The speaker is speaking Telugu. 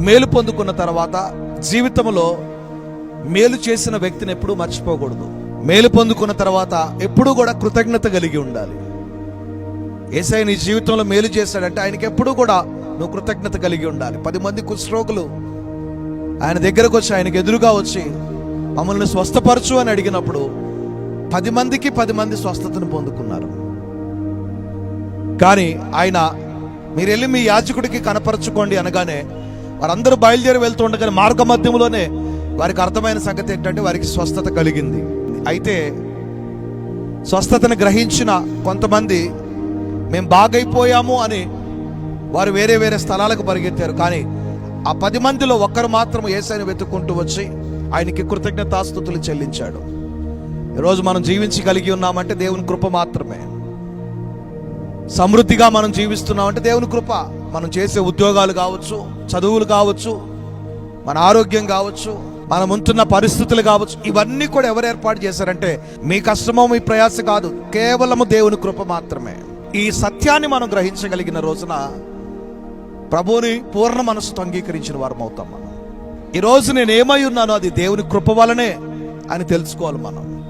మేలు పొందుకున్న తర్వాత జీవితంలో మేలు చేసిన వ్యక్తిని ఎప్పుడూ మర్చిపోకూడదు. మేలు పొందుకున్న తర్వాత ఎప్పుడూ కూడా కృతజ్ఞత కలిగి ఉండాలి. ఏసై నీ జీవితంలో మేలు చేశాడంటే ఆయనకి ఎప్పుడూ కూడా నువ్వు కృతజ్ఞత కలిగి ఉండాలి. పది మంది కుష్ఠరోగులు ఆయన దగ్గరకు వచ్చి ఆయనకు ఎదురుగా వచ్చి మమ్మల్ని స్వస్థపరచు అని అడిగినప్పుడు పది మందికి పది మంది స్వస్థతను పొందుకున్నారు. కానీ ఆయన మీరు వెళ్ళి మీ యాజకుడికి కనపరచుకోండి అనగానే వారందరూ బయలుదేరి వెళ్తుండగానే మార్గ మధ్యంలోనే వారికి అర్థమైన సంగతి ఏంటంటే వారికి స్వస్థత కలిగింది. అయితే స్వస్థతను గ్రహించిన కొంతమంది మేము బాగైపోయాము అని వారు వేరే వేరే స్థలాలకు పరిగెత్తారు. కానీ ఆ పది మందిలో ఒక్కరు మాత్రం ఏసైని వెతుక్కుంటూ వచ్చి ఆయనకి కృతజ్ఞతాస్థుతులు చెల్లించాడు. ఈరోజు మనం జీవించి కలిగి ఉన్నామంటే దేవుని కృప మాత్రమే. సమృద్ధిగా మనం జీవిస్తున్నామంటే దేవుని కృప. మనం చేసే ఉద్యోగాలు కావచ్చు చదువులు కావచ్చు మన ఆరోగ్యం కావచ్చు మనం ఉంటున్న పరిస్థితులు కావచ్చు ఇవన్నీ కూడా ఎవరు ఏర్పాటు చేశారంటే మీ కష్టమో మీ ప్రయాస కాదు కేవలము దేవుని కృప మాత్రమే. ఈ సత్యాన్ని మనం గ్రహించగలిగిన రోజున ప్రభువుని పూర్ణ మనసుతో అంగీకరించిన వారం అవుతాం మనం. ఈరోజు నేను ఏమై ఉన్నానో అది దేవుని కృప వలనే అని తెలుసుకోవాలి మనం.